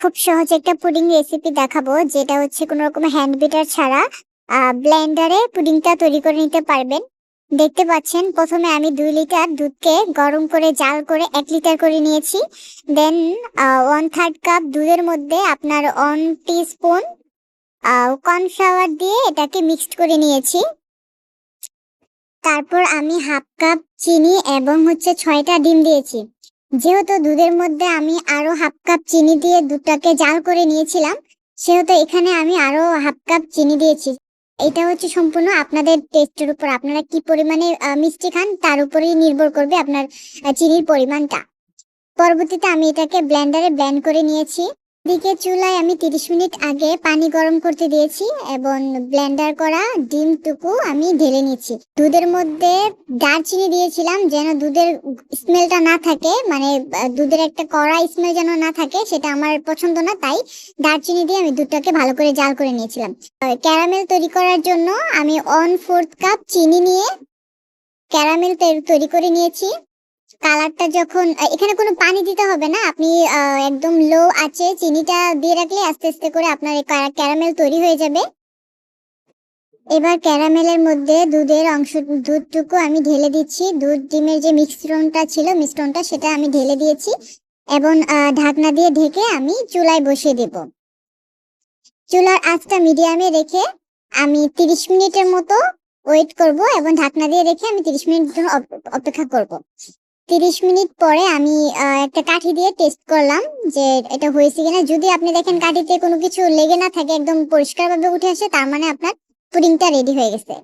খুব সহজ একটা পুডিং রেসিপি দেখাবো, যেটা হচ্ছে কোনো রকম হ্যান্ড বিটার ছাড়া ব্লেন্ডারে পুডিংটা তৈরি করে নিতে পারবেন। দেখতে পাচ্ছেন, প্রথমে আমি দুই লিটার দুধকে গরম করে, জাল করে এক লিটার করে নিয়েছি। দেন ওয়ান থার্ড কাপ দুধের মধ্যে আপনার ওয়ান স্পুন কর্নফ্লাওয়ার দিয়ে এটাকে মিক্সড করে নিয়েছি। তারপর আমি হাফ কাপ চিনি এবং হচ্ছে ছয়টা ডিম দিয়েছি। যেহেতু দুধের মধ্যে আমি আরও হাফ কাপ চিনি দিয়ে দুধটাকে জাল করে নিয়েছিলাম, সেহেতু এখানে আমি আরও হাফ কাপ চিনি দিয়েছি। এটা হচ্ছে সম্পূর্ণ আপনাদের টেস্টের উপর। আপনারা কি পরিমাণে মিষ্টি খান, তার উপরেই নির্ভর করবে আপনার চিনির পরিমাণটা। পরবর্তীতে আমি এটাকে ব্ল্যান্ডারে ব্লেন্ড করে নিয়েছি। দিকে চুলায় আমি তিরিশ মিনিট আগে পানি গরম করতে দিয়েছি এবং ব্লেন্ডার করা ডিমটুকু আমি ঢেলে নিচ্ছি দুধের মধ্যে দারচিনি দিয়েছিলাম যেন দুধের স্মেলটা না থাকে মানে দুধের একটা কড়া স্মেল যেন না থাকে, সেটা আমার পছন্দ না, তাই দারচিনি দিয়ে আমি দুধটাকে ভালো করে জাল করে নিয়েছিলাম। ক্যারামেল তৈরি করার জন্য আমি ওয়ান ফোর্থ কাপ চিনি নিয়ে ক্যারামেল তৈরি করে নিয়েছি। কালারটা যখন এখানে কোনো পানি দিতে হবে না। আপনি একদম লো আছে চিনিটা দিয়ে রাখলে আস্তে আস্তে করে আপনার ক্যারামেল তৈরি হয়ে যাবে। এবার ক্যারামেলের মধ্যে দুধের অংশ, দুধটুকু আমি ঢেলে দিচ্ছি। দুধ ডিমের যে মিশ্রণটা ছিল, মিশ্রণটা সেটা আমি ঢেলে দিয়েছি। এবং ঢাকনা দিয়ে ঢেকে আমি চুলায় বসিয়ে দেব। চুলার আঁচটা মিডিয়ামে রেখে আমি তিরিশ মিনিটের মতো ওয়েট করব এবং ঢাকনা দিয়ে রেখে আমি তিরিশ মিনিট জন্য অপেক্ষা করব। তিরিশ মিনিট পরে আমি একটা কাঠি দিয়ে টেস্ট করলাম যে এটা হয়েছে কিনা। যদি আপনি দেখেন কাঠিতে কোনো কিছু লেগে না থাকে, একদম পরিষ্কারভাবে উঠে আসে, তার মানে আপনার পুডিংটা রেডি হয়ে গেছে।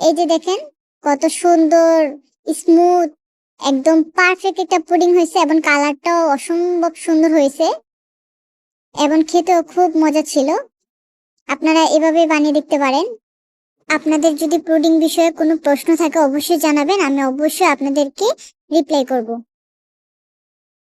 এই যে দেখেন, কত সুন্দর স্মুথ একদম পারফেক্ট একটা পুডিং হয়েছে এবং কালারটাও অসম্ভব সুন্দর হয়েছে। এবং খেতেও খুব মজা ছিল। আপনারা এভাবে বানিয়ে দেখতে পারেন। আপনাদের যদি প্রোডিং বিষয়ে কোনো প্রশ্ন থাকে অবশ্যই জানাবেন। আমি অবশ্যই আপনাদেরকে রিপ্লাই করব।